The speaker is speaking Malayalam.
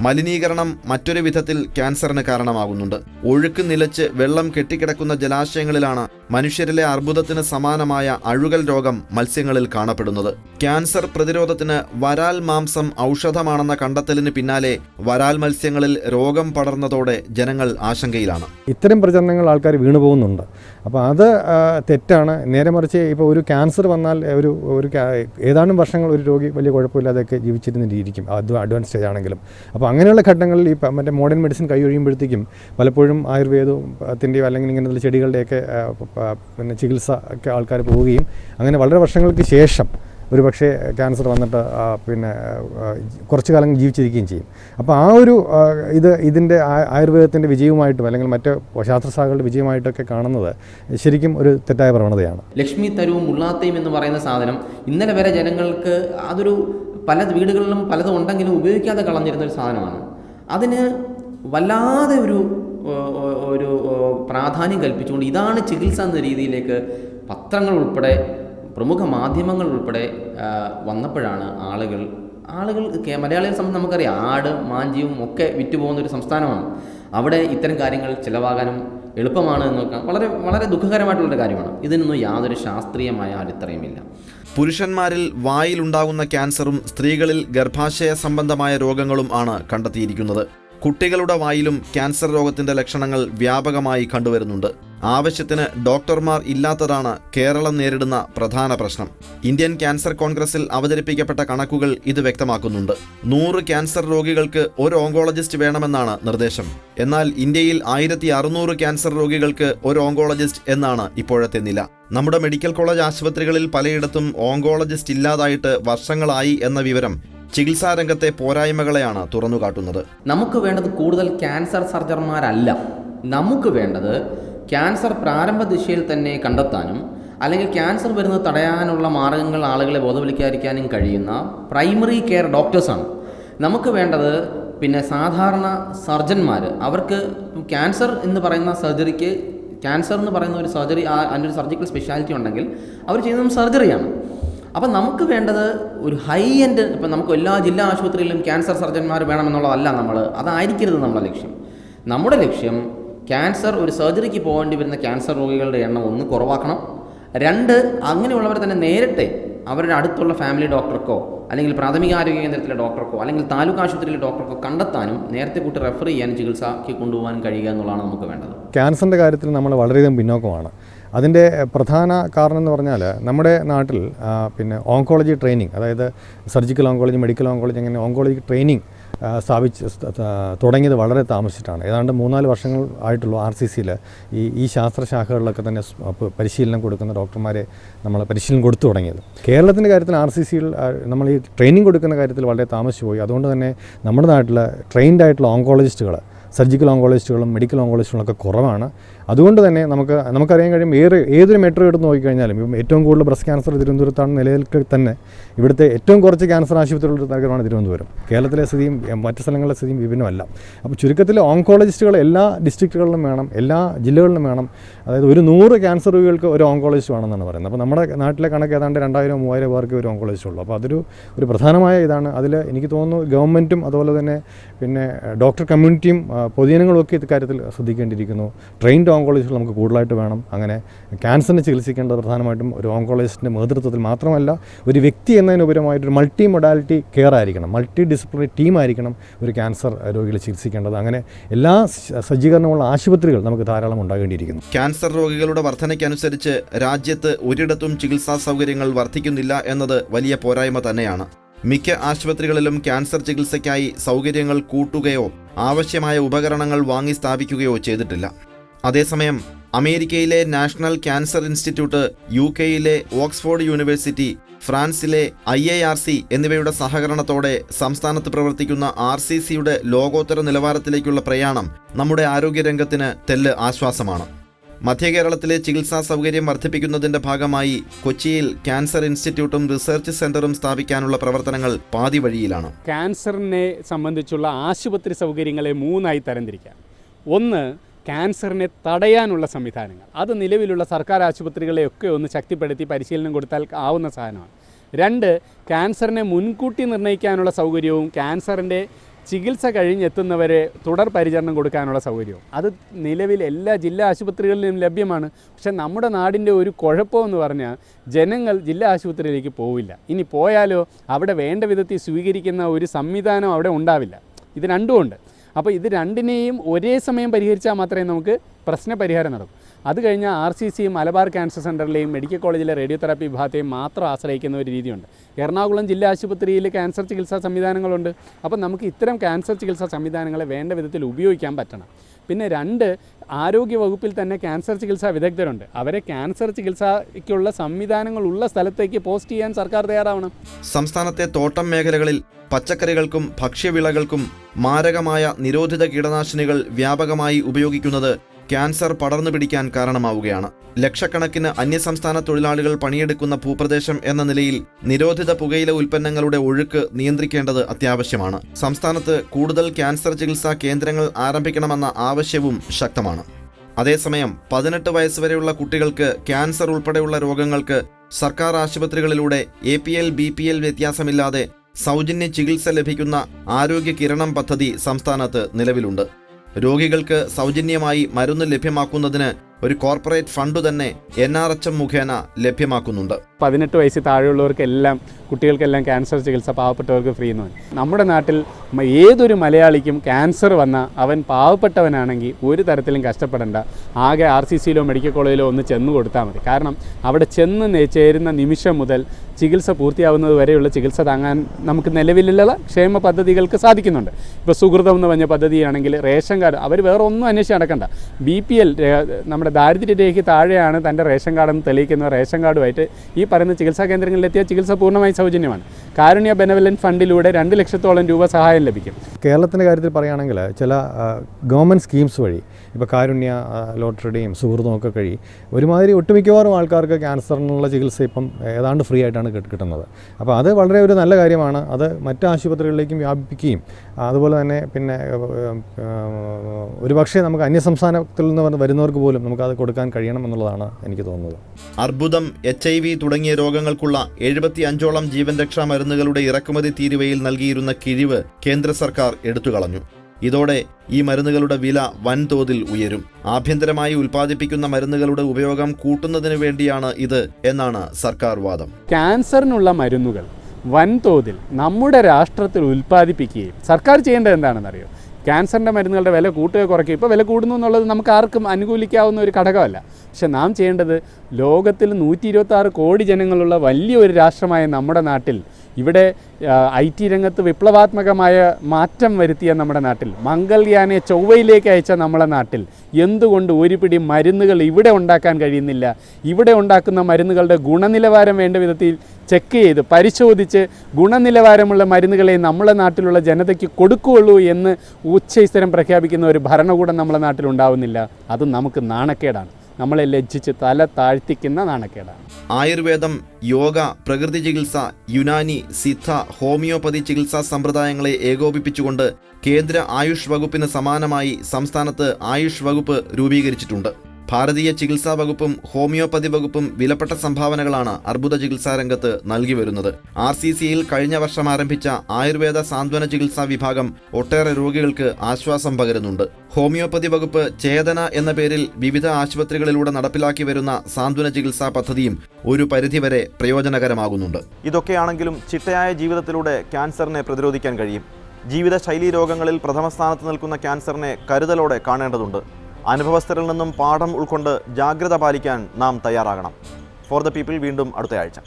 മലിനീകരണം മറ്റൊരു വിധത്തിൽ ക്യാൻസറിന് കാരണമാകുന്നുണ്ട്. ഒഴുക്ക് നിലച്ച് വെള്ളം കെട്ടിക്കിടക്കുന്ന ജലാശയങ്ങളിലാണ് മനുഷ്യരിലെ അർബുദത്തിന് സമാനമായ അഴുകൽ രോഗം മത്സ്യങ്ങളിൽ കാണപ്പെടുന്നത്. ക്യാൻസർ പ്രതിരോധത്തിന് വരാൽ മാംസം ഔഷധമാണെന്ന കണ്ടെത്തലിന് പിന്നാലെ വരാൽ മത്സ്യങ്ങളിൽ രോഗം പടർന്നതോടെ ജനങ്ങൾ ആശങ്കയിലാണ്. ഇത്തരം പ്രചരണങ്ങൾ ആൾക്കാർ വീണു പോകുന്നുണ്ട്. അപ്പോൾ അത് തെറ്റാണ്. നേരെ മറിച്ച് ഇപ്പോൾ ഒരു ക്യാൻസർ വന്നാൽ ഒരു ഒരു ഏതാനും വർഷങ്ങൾ ഒരു രോഗി വലിയ കുഴപ്പമില്ലാതെയൊക്കെ ജീവിച്ചിരുന്നിരിക്കും അത് അഡ്വാൻസ് സ്റ്റേജ് ആണെങ്കിലും. അപ്പോൾ അങ്ങനെയുള്ള ഘട്ടങ്ങളിൽ ഈ മറ്റേ മോഡേൺ മെഡിസിൻ കൈ ഒഴിയുമ്പോഴത്തേക്കും പലപ്പോഴും ആയുർവേദത്തിന്റെയോ അല്ലെങ്കിൽ ഇങ്ങനെയുള്ള ചെടികളുടെയൊക്കെ പിന്നെ ചികിത്സ ഒക്കെ ആൾക്കാർ പോവുകയും അങ്ങനെ വളരെ വർഷങ്ങൾക്ക് ശേഷം ഒരു പക്ഷേ ക്യാൻസർ വന്നിട്ട് പിന്നെ കുറച്ചു കാലം ജീവിച്ചിരിക്കുകയും ചെയ്യും. അപ്പോൾ ആ ഒരു ഇത് ഇതിന്റെ ആയുർവേദത്തിന്റെ വിജയവുമായിട്ടും അല്ലെങ്കിൽ മറ്റ് ശാസ്ത്രശാഖകളുടെ വിജയമായിട്ടൊക്കെ കാണുന്നത് ശരിക്കും ഒരു തെറ്റായ പ്രവണതയാണ്. ലക്ഷ്മി തരുവും മുള്ളാത്തയും എന്ന് പറയുന്ന സാധനം ഇന്നലെ വരെ ജനങ്ങൾക്ക് അതൊരു പല വീടുകളിലും പലതും ഉണ്ടെങ്കിലും ഉപയോഗിക്കാതെ കളഞ്ഞിരുന്ന ഒരു സാധനമാണ്. അതിന് വല്ലാതെ ഒരു ഒരു പ്രാധാന്യം കൽപ്പിച്ചുകൊണ്ട് ഇതാണ് ചികിത്സ എന്ന രീതിയിലേക്ക് പത്രങ്ങൾ ഉൾപ്പെടെ പ്രമുഖ മാധ്യമങ്ങൾ ഉൾപ്പെടെ വന്നപ്പോഴാണ് ആളുകൾ ആളുകൾ മലയാളികളെ സംബന്ധിച്ച് നമുക്കറിയാം ആട് മാഞ്ചിയും ഒക്കെ വിറ്റുപോകുന്ന ഒരു സംസ്ഥാനമാണ്. അവിടെ ഇത്തരം കാര്യങ്ങൾ ചിലവാകാനും എളുപ്പമാണ് എന്ന് നോക്കാം വളരെ വളരെ ദുഃഖകരമായിട്ടുള്ളൊരു കാര്യമാണ്. ഇതിനൊന്നും യാതൊരു ശാസ്ത്രീയമായ അടിത്തറയുമില്ല. പുരുഷന്മാരിൽ വായിലുണ്ടാകുന്ന ക്യാൻസറും സ്ത്രീകളിൽ ഗർഭാശയ സംബന്ധമായ രോഗങ്ങളും ആണ് കണ്ടെത്തിയിരിക്കുന്നത്. കുട്ടികളുടെ വായിലും ക്യാൻസർ രോഗത്തിന്റെ ലക്ഷണങ്ങൾ വ്യാപകമായി കണ്ടുവരുന്നുണ്ട്. ആവശ്യത്തിന് ഡോക്ടർമാർ ഇല്ലാത്തതാണ് കേരളം നേരിടുന്ന പ്രധാന പ്രശ്നം. ഇന്ത്യൻ ക്യാൻസർ കോൺഗ്രസിൽ അവതരിപ്പിക്കപ്പെട്ട കണക്കുകൾ ഇത് വ്യക്തമാക്കുന്നുണ്ട്. നൂറ് ക്യാൻസർ രോഗികൾക്ക് ഒരു ഓങ്കോളജിസ്റ്റ് വേണമെന്നാണ് നിർദ്ദേശം. എന്നാൽ ഇന്ത്യയിൽ ആയിരത്തി അറുന്നൂറ് ക്യാൻസർ രോഗികൾക്ക് ഒരു ഓങ്കോളജിസ്റ്റ് എന്നാണ് ഇപ്പോഴത്തെ നില. നമ്മുടെ മെഡിക്കൽ കോളേജ് ആശുപത്രികളിൽ പലയിടത്തും ഓങ്കോളജിസ്റ്റ് ഇല്ലാതായിട്ട് വർഷങ്ങളായി എന്ന വിവരം ചികിത്സാ രംഗത്തെ പോരായ്മകളെയാണ് തുറന്നുകാട്ടുന്നത്. നമുക്ക് വേണ്ടത് കൂടുതൽ ക്യാൻസർ സർജർമാരല്ല. നമുക്ക് വേണ്ടത് ക്യാൻസർ പ്രാരംഭ ദിശയിൽ തന്നെ കണ്ടെത്താനും അല്ലെങ്കിൽ ക്യാൻസർ വരുന്നത് തടയാനുള്ള മാർഗങ്ങൾ ആളുകളെ ബോധവൽക്കരിക്കാനും കഴിയുന്ന പ്രൈമറി കെയർ ഡോക്ടേഴ്സാണ്. നമുക്ക് വേണ്ടത് പിന്നെ സാധാരണ സർജന്മാർ അവർക്ക് ക്യാൻസർ എന്ന് പറയുന്ന സർജറിക്ക് ക്യാൻസർ എന്ന് പറയുന്ന ഒരു സർജറി അതിന്റെ ഒരു സർജിക്കൽ സ്പെഷ്യാലിറ്റി ഉണ്ടെങ്കിൽ അവർ ചെയ്യുന്നത് സർജറിയാണ്. അപ്പം നമുക്ക് വേണ്ടത് ഒരു ഹൈ എൻഡ് ഇപ്പം നമുക്ക് എല്ലാ ജില്ലാ ആശുപത്രിയിലും ക്യാൻസർ സർജന്മാർ വേണമെന്നുള്ളതല്ല നമ്മൾ അതായിരിക്കരുത് നമ്മുടെ ലക്ഷ്യം. നമ്മുടെ ലക്ഷ്യം ക്യാൻസർ ഒരു സർജറിക്ക് പോകേണ്ടി വരുന്ന ക്യാൻസർ രോഗികളുടെ എണ്ണം ഒന്ന് കുറവാക്കണം. രണ്ട് അങ്ങനെയുള്ളവർ തന്നെ നേരിട്ട് അവരുടെ അടുത്തുള്ള ഫാമിലി ഡോക്ടർക്കോ അല്ലെങ്കിൽ പ്രാഥമിക ആരോഗ്യ കേന്ദ്രത്തിലെ ഡോക്ടർക്കോ അല്ലെങ്കിൽ താലൂക്ക് ആശുപത്രിയിലെ ഡോക്ടർക്കോ കണ്ടെത്താനും നേരത്തെ കൂട്ടി റെഫർ ചെയ്യാനും ചികിത്സയ്ക്ക് കൊണ്ടുപോകാനും കഴിയുക എന്നുള്ളതാണ് നമുക്ക് വേണ്ടത്. ക്യാൻസറിന്റെ കാര്യത്തിൽ നമ്മൾ വളരെയധികം പിന്നോക്കമാണ്. അതിന്റെ പ്രധാന കാരണം എന്ന് പറഞ്ഞാൽ നമ്മുടെ നാട്ടിൽ പിന്നെ ഓങ്കോളജി ട്രെയിനിങ് അതായത് സർജിക്കൽ ഓങ്കോളജി മെഡിക്കൽ ഓങ്കോളജി അങ്ങനെ ഓങ്കോളജി ട്രെയിനിങ് സ്ഥാപിച്ച് തുടങ്ങിയത് വളരെ താമസിച്ചിട്ടാണ്. ഏതാണ്ട് മൂന്നാൽ വർഷങ്ങൾ ആയിട്ടുള്ളൂ ആർ സി സിയിൽ ഈ ഈ ശാസ്ത്രശാഖകളിലൊക്കെ തന്നെ പരിശീലനം കൊടുക്കുന്ന ഡോക്ടർമാരെ നമ്മൾ പരിശീലനം കൊടുത്തു തുടങ്ങിയത്. കേരളത്തിന്റെ കാര്യത്തിൽ ആർ സി സിയിൽ നമ്മൾ ഈ ട്രെയിനിങ് കൊടുക്കുന്ന കാര്യത്തിൽ വളരെ താമസിച്ചു പോയി അതുകൊണ്ട് തന്നെ നമ്മുടെ നാട്ടിൽ ട്രെയിൻഡ് ആയിട്ടുള്ള ഓങ്കോളജിസ്റ്റുകൾ സർജിക്കൽ ഓങ്കോളജിസ്റ്റുകളും മെഡിക്കൽ ഓങ്കോളജിസ്റ്റുകളും ഒക്കെ കുറവാണ്. അതുകൊണ്ട് തന്നെ നമുക്ക് നമുക്കറിയാൻ കഴിയും ഏറെ ഏതൊരു മെട്രോ എടുത്ത് നോക്കിക്കഴിഞ്ഞാലും ഇപ്പം ഏറ്റവും കൂടുതൽ ബ്രസ്റ്റ് ക്യാൻസർ തിരുവനന്തപുരത്താണ് നിലനിൽക്കെ തന്നെ. ഇവിടുത്തെ ഏറ്റവും കുറച്ച് ക്യാൻസർ ആശുപത്രികളുടെ നഗരമാണ് തിരുവനന്തപുരം. കേരളത്തിലെ സ്ഥിതിയും മറ്റ് സ്ഥലങ്ങളിലെ സ്ഥിതിയും വിഭിന്നമല്ല. അപ്പോൾ ചുരുക്കത്തിൽ ഓങ്കോളജിസ്റ്റുകൾ എല്ലാ ഡിസ്ട്രിക്റ്റുകളിലും വേണം എല്ലാ ജില്ലകളിലും വേണം. അതായത് ഒരു നൂറ് ക്യാൻസർ രോഗികൾക്ക് ഒരു ഓങ്കോളജിസ്റ്റ് വേണമെന്നാണ് പറയുന്നത്. അപ്പോൾ നമ്മുടെ നാട്ടിലെ കണക്ക് ഏതാണ്ട് രണ്ടായിരം മൂവായിരം പേർക്ക് ഒരു ഓങ്കോളജിസ്റ്റ് ഉള്ളൂ. അപ്പോൾ അതൊരു ഒരു പ്രധാനമായ ഇതാണ്. അതിൽ എനിക്ക് തോന്നുന്നു ഗവൺമെന്റും അതുപോലെ തന്നെ പിന്നെ ഡോക്ടർ കമ്മ്യൂണിറ്റിയും കാര്യത്തിൽ ഇക്കാര്യത്തിൽ ശ്രദ്ധിക്കേണ്ടിയിരിക്കുന്നു. ട്രെയിൻഡ് ഓങ്കോളജിസ്റ്റുകൾ നമുക്ക് കൂടുതലായിട്ട് വേണം. അങ്ങനെ ക്യാൻസറിനെ ചികിത്സിക്കേണ്ടത് പ്രധാനമായിട്ടും ഒരു ഓങ്കോളജിസ്റ്റിന്റെ നേതൃത്വത്തിൽ മാത്രമല്ല ഒരു വ്യക്തി എന്നതിനുപരമായിട്ട് ഒരു മൾട്ടി മൊഡാലിറ്റി കെയർ ആയിരിക്കണം. മൾട്ടി ഡിസിപ്ലിനറി ടീം ആയിരിക്കണം ഒരു ക്യാൻസർ രോഗികളെ ചികിത്സിക്കേണ്ടത്. അങ്ങനെ എല്ലാ സജ്ജീകരണമുള്ള ആശുപത്രികൾ നമുക്ക് ധാരാളം ഉണ്ടാകേണ്ടിയിരിക്കുന്നു. ക്യാൻസർ രോഗികളുടെ വർധനയ്ക്കനുസരിച്ച് രാജ്യത്ത് ഒരിടത്തും ചികിത്സാ സൗകര്യങ്ങൾ വർദ്ധിക്കുന്നില്ല എന്നത് വലിയ പോരായ്മ തന്നെയാണ്. മിക്ക ആശുപത്രികളിലും ക്യാൻസർ ചികിത്സയ്ക്കായി സൗകര്യങ്ങൾ കൂട്ടുകയോ ആവശ്യമായ ഉപകരണങ്ങൾ വാങ്ങി സ്ഥാപിക്കുകയോ ചെയ്തിട്ടില്ല. അതേസമയം അമേരിക്കയിലെ നാഷണൽ ക്യാൻസർ ഇൻസ്റ്റിറ്റ്യൂട്ട് യു കെയിലെ ഓക്സ്ഫോർഡ് യൂണിവേഴ്സിറ്റി ഫ്രാൻസിലെ ഐ എ ആർ സി എന്നിവയുടെ സഹകരണത്തോടെ സംസ്ഥാനത്ത് പ്രവർത്തിക്കുന്ന ആർ സി സിയുടെ ലോകോത്തര നിലവാരത്തിലേക്കുള്ള പ്രയാണം നമ്മുടെ ആരോഗ്യരംഗത്തിന് തെല്ല് ആശ്വാസമാണ്. മധ്യകേരളത്തിലെ ചികിത്സാ സൗകര്യം വർദ്ധിപ്പിക്കുന്നതിന്റെ ഭാഗമായി കൊച്ചിയിൽ ക്യാൻസർ ഇൻസ്റ്റിറ്റ്യൂട്ടും റിസർച്ച് സെന്ററും സ്ഥാപിക്കാനുള്ള പ്രവർത്തനങ്ങൾ പാതി വഴിയിലാണ് ക്യാൻസറിനെ സംബന്ധിച്ചുള്ള ആശുപത്രി സൗകര്യങ്ങളെ മൂന്നായി തരംതിരിക്കാം. ഒന്ന് ക്യാൻസറിനെ തടയാനുള്ള സംവിധാനങ്ങൾ. അത് നിലവിലുള്ള സർക്കാർ ആശുപത്രികളെയൊക്കെ ഒന്ന് ശക്തിപ്പെടുത്തി പരിശീലനം കൊടുത്താൽ ആവുന്ന സാധനമാണ്. രണ്ട് ക്യാൻസറിനെ മുൻകൂട്ടി നിർണയിക്കാനുള്ള സൗകര്യവും ക്യാൻസറിന്റെ ചികിത്സ കഴിഞ്ഞെത്തുന്നവരെ തുടർ പരിചരണം കൊടുക്കാനുള്ള സൗകര്യവും. അത് നിലവിൽ എല്ലാ ജില്ലാ ആശുപത്രികളിലും ലഭ്യമാണ്. പക്ഷേ നമ്മുടെ നാടിന്റെ ഒരു കുഴപ്പമെന്ന് പറഞ്ഞാൽ ജനങ്ങൾ ജില്ലാ ആശുപത്രിയിലേക്ക് പോവില്ല. ഇനി പോയാലോ അവിടെ വേണ്ട വിധത്തിൽ സ്വീകരിക്കുന്ന ഒരു സംവിധാനം അവിടെ ഉണ്ടാവില്ല. ഇത് രണ്ടുമുണ്ട് അപ്പോൾ ഇത് രണ്ടിനെയും ഒരേ സമയം പരിഹരിച്ചാൽ മാത്രമേ നമുക്ക് പ്രശ്ന പരിഹാരം നടക്കൂ. അത് കഴിഞ്ഞാൽ ആർ സി സിയും മലബാർ ക്യാൻസർ സെന്ററിലെയും മെഡിക്കൽ കോളേജിലെ റേഡിയോതെറാപ്പി വിഭാഗത്തെയും മാത്രം ആശ്രയിക്കുന്ന ഒരു രീതിയുണ്ട്. എറണാകുളം ജില്ലാ ആശുപത്രിയിൽ ക്യാൻസർ ചികിത്സാ സംവിധാനങ്ങളുണ്ട്. അപ്പോൾ നമുക്ക് ഇത്തരം ക്യാൻസർ ചികിത്സാ സംവിധാനങ്ങളെ വേണ്ട വിധത്തിൽ ഉപയോഗിക്കാൻ പറ്റണം. പിന്നെ രണ്ട് ആരോഗ്യ വകുപ്പിൽ തന്നെ ക്യാൻസർ ചികിത്സാ വിദഗ്ധരുണ്ട്. അവരെ ക്യാൻസർ ചികിത്സയ്ക്കുള്ള സംവിധാനങ്ങളുള്ള സ്ഥലത്തേക്ക് പോസ്റ്റ് ചെയ്യാൻ സർക്കാർ തയ്യാറാവണം. സംസ്ഥാനത്തെ തോട്ടം മേഖലകളിൽ പച്ചക്കറികൾക്കും ഭക്ഷ്യവിളകൾക്കും മാരകമായ നിരോധിത കീടനാശിനികൾ വ്യാപകമായി ഉപയോഗിക്കുന്നത് ക്യാൻസർ പടർന്നു പിടിക്കാൻ കാരണമാവുകയാണ്. ലക്ഷക്കണക്കിന് അന്യസംസ്ഥാന തൊഴിലാളികൾ പണിയെടുക്കുന്ന ഭൂപ്രദേശം എന്ന നിലയിൽ നിരോധിത പുകയില ഉൽപ്പന്നങ്ങളുടെ ഒഴുക്ക് നിയന്ത്രിക്കേണ്ടത് അത്യാവശ്യമാണ്. സംസ്ഥാനത്ത് കൂടുതൽ ക്യാൻസർ ചികിത്സാ കേന്ദ്രങ്ങൾ ആരംഭിക്കണമെന്ന ആവശ്യവും ശക്തമാണ്. അതേസമയം പതിനെട്ട് വയസ്സുവരെയുള്ള കുട്ടികൾക്ക് ക്യാൻസർ ഉൾപ്പെടെയുള്ള രോഗങ്ങൾക്ക് സർക്കാർ ആശുപത്രികളിലൂടെ A P L B P L വ്യത്യാസമില്ലാതെ സൗജന്യ ചികിത്സ ലഭിക്കുന്ന ആരോഗ്യ കിരണം പദ്ധതി സംസ്ഥാനത്ത് നിലവിലുണ്ട്. രോഗികൾക്ക് സൗജന്യമായി മരുന്ന് ലഭ്യമാക്കുന്നതിന് ഒരു കോർപ്പറേറ്റ് ഫണ്ട് തന്നെ എൻ ആർ എച്ച് എം മുഖേന ലഭ്യമാക്കുന്നുണ്ട്. പതിനെട്ട് വയസ്സിൽ താഴെയുള്ളവർക്കെല്ലാം കുട്ടികൾക്കെല്ലാം ക്യാൻസർ ചികിത്സ പാവപ്പെട്ടവർക്ക് ഫ്രീ എന്ന് നമ്മുടെ നാട്ടിൽ ഏതൊരു മലയാളിക്കും ക്യാൻസർ വന്ന അവൻ പാവപ്പെട്ടവനാണെങ്കിൽ ഒരു തരത്തിലും കഷ്ടപ്പെടേണ്ട. ആകെ ആർ സി സിയിലോ മെഡിക്കൽ കോളേജിലോ ഒന്ന് ചെന്ന് കൊടുത്താൽ മതി. കാരണം അവിടെ ചെന്ന് ചേരുന്ന നിമിഷം മുതൽ ചികിത്സ പൂർത്തിയാവുന്നത് വരെയുള്ള ചികിത്സ താങ്ങാൻ നമുക്ക് നിലവിലുള്ള ക്ഷേമ പദ്ധതികൾക്ക് സാധിക്കുന്നുണ്ട്. ഇപ്പോൾ സുഹൃതം എന്ന് പറഞ്ഞ പദ്ധതിയാണെങ്കിൽ റേഷൻ കാർഡ് അവർ വേറെ ഒന്നും അന്വേഷിച്ച് നടക്കണ്ട. ബി പി എൽ നമ്മുടെ ദാരിദ്ര്യരേഖയ്ക്ക് താഴെയാണ് തന്റെ റേഷൻ കാർഡെന്ന് തെളിയിക്കുന്ന റേഷൻ കാർഡുമായിട്ട് ഈ പറയുന്ന ചികിത്സാ കേന്ദ്രങ്ങളിലെത്തിയ ചികിത്സ പൂർണമായി സൗജന്യമാണ്. കാരുണ്യ ബെനവലന്റ് ഫണ്ടിലൂടെ രണ്ട് ലക്ഷത്തോളം രൂപ സഹായം ലഭിക്കും. കേരളത്തിന്റെ കാര്യത്തിൽ പറയുകയാണെങ്കിൽ ചില ഗവൺമെന്റ് സ്കീംസ് വഴി ഇപ്പോൾ കാരുണ്യ ലോട്ടറിയുടെയും സുഹൃത്തും ഒക്കെ കഴി ഒരുമാതിരി ഒട്ടുമിക്കവാറും ആൾക്കാർക്ക് ക്യാൻസറിനുള്ള ചികിത്സ ഇപ്പം ഏതാണ്ട് ഫ്രീ ആയിട്ടാണ് കിട്ടുന്നത്. അപ്പോൾ അത് വളരെ ഒരു നല്ല കാര്യമാണ്. അത് മറ്റ് ആശുപത്രികളിലേക്കും വ്യാപിപ്പിക്കുകയും അതുപോലെ തന്നെ പിന്നെ ഒരു പക്ഷേ നമുക്ക് അന്യസംസ്ഥാനത്തിൽ നിന്ന് വരുന്നവർക്ക് പോലും നമുക്ക് അത് കൊടുക്കാൻ കഴിയണം എന്നുള്ളതാണ് എനിക്ക് തോന്നുന്നത്. അർബുദം എച്ച് ഐ വി തുടങ്ങിയ രോഗങ്ങൾക്കുള്ള എഴുപത്തി അഞ്ചോളം ജീവൻ രക്ഷാ മരുന്നുകളുടെ ഇറക്കുമതി തീരുവയിൽ നൽകിയിരുന്ന കിഴിവ് കേന്ദ്ര സർക്കാർ എടുത്തുകളഞ്ഞു. ഇതോടെ ഈ മരുന്നുകളുടെ വില വൻതോതിൽ ഉയരും. ആഭ്യന്തരമായി ഉൽപ്പാദിപ്പിക്കുന്ന മരുന്നുകളുടെ ഉപയോഗം കൂട്ടുന്നതിന് വേണ്ടിയാണ് ഇത് എന്നാണ് സർക്കാർ വാദം. ക്യാൻസറിനുള്ള മരുന്നുകൾ വൻതോതിൽ നമ്മുടെ രാഷ്ട്രത്തിൽ ഉൽപ്പാദിപ്പിക്കുകയും സർക്കാർ ചെയ്യേണ്ടത് എന്താണെന്നറിയോ? ക്യാൻസറിന്റെ മരുന്നുകളുടെ വില കൂട്ടുക കുറയ്ക്കുക. ഇപ്പോൾ വില കൂടുന്നു എന്നുള്ളത് നമുക്ക് ആർക്കും അനുകൂലിക്കാവുന്ന ഒരു ഘടകമല്ല. പക്ഷെ നാം ചെയ്യേണ്ടത് ലോകത്തിൽ നൂറ്റി കോടി ജനങ്ങളുള്ള വലിയൊരു രാഷ്ട്രമായ നമ്മുടെ നാട്ടിൽ ഇവിടെ ഐ ടി രംഗത്ത് വിപ്ലവാത്മകമായ മാറ്റം വരുത്തിയ നമ്മുടെ നാട്ടിൽ. മംഗൾയാനെ ചൊവ്വയിലേക്ക് അയച്ച നമ്മുടെ നാട്ടിൽ. എന്തുകൊണ്ട് ഒരു പിടി മരുന്നുകൾ ഇവിടെ ഉണ്ടാക്കാൻ കഴിയുന്നില്ല? ഇവിടെ ഉണ്ടാക്കുന്ന മരുന്നുകളുടെ ഗുണനിലവാരം വേണ്ട വിധത്തിൽ ചെക്ക് ചെയ്ത് പരിശോധിച്ച് ഗുണനിലവാരമുള്ള മരുന്നുകളെ നമ്മുടെ നാട്ടിലുള്ള ജനതയ്ക്ക് കൊടുക്കുകയുള്ളൂ എന്ന് ഉച്ചസ്ഥരം പ്രഖ്യാപിക്കുന്ന ഒരു ഭരണകൂടം നമ്മുടെ നാട്ടിൽ ഉണ്ടാവുന്നില്ല. അത് നമുക്ക് നാണക്കേടാണ്. നമ്മളെ ലജ്ജിച്ച് തല താഴ്ത്തിക്കുന്ന നാണക്കേടാണ്. ആയുർവേദം യോഗ പ്രകൃതി ചികിത്സ യുനാനി സിദ്ധ ഹോമിയോപ്പതി ചികിത്സാ സമ്പ്രദായങ്ങളെ ഏകോപിപ്പിച്ചുകൊണ്ട് കേന്ദ്ര ആയുഷ് വകുപ്പിന് സമാനമായി സംസ്ഥാനത്ത് ആയുഷ് വകുപ്പ് രൂപീകരിച്ചിട്ടുണ്ട്. ഭാരതീയ ചികിത്സാ വകുപ്പും ഹോമിയോപ്പതി വകുപ്പും വിലപ്പെട്ട സംഭാവനകളാണ് അർബുദ ചികിത്സാ രംഗത്ത് നൽകി വരുന്നത്. ആർ സി സിയിൽ കഴിഞ്ഞ വർഷം ആരംഭിച്ച ആയുർവേദ സാന്ത്വന ചികിത്സാ വിഭാഗം ഒട്ടേറെ രോഗികൾക്ക് ആശ്വാസം പകരുന്നുണ്ട്. ഹോമിയോപ്പതി വകുപ്പ് ചേതന എന്ന പേരിൽ വിവിധ ആശുപത്രികളിലൂടെ നടപ്പിലാക്കി വരുന്ന സാന്ത്വന ചികിത്സാ പദ്ധതിയും ഒരു പരിധിവരെ പ്രയോജനകരമാകുന്നുണ്ട്. ഇതൊക്കെയാണെങ്കിലും ചിട്ടയായ ജീവിതത്തിലൂടെ ക്യാൻസറിനെ പ്രതിരോധിക്കാൻ കഴിയും. ജീവിതശൈലീ രോഗങ്ങളിൽ പ്രഥമ സ്ഥാനത്ത് നിൽക്കുന്ന ക്യാൻസറിനെ കരുതലോടെ കാണേണ്ടതുണ്ട്. അനുഭവസ്ഥരിൽ നിന്നും പാഠം ഉൾക്കൊണ്ട് ജാഗ്രത പാലിക്കാൻ നാം തയ്യാറാകണം. ഫോർ ദ പീപ്പിൾ വീണ്ടും അടുത്തയാഴ്ച.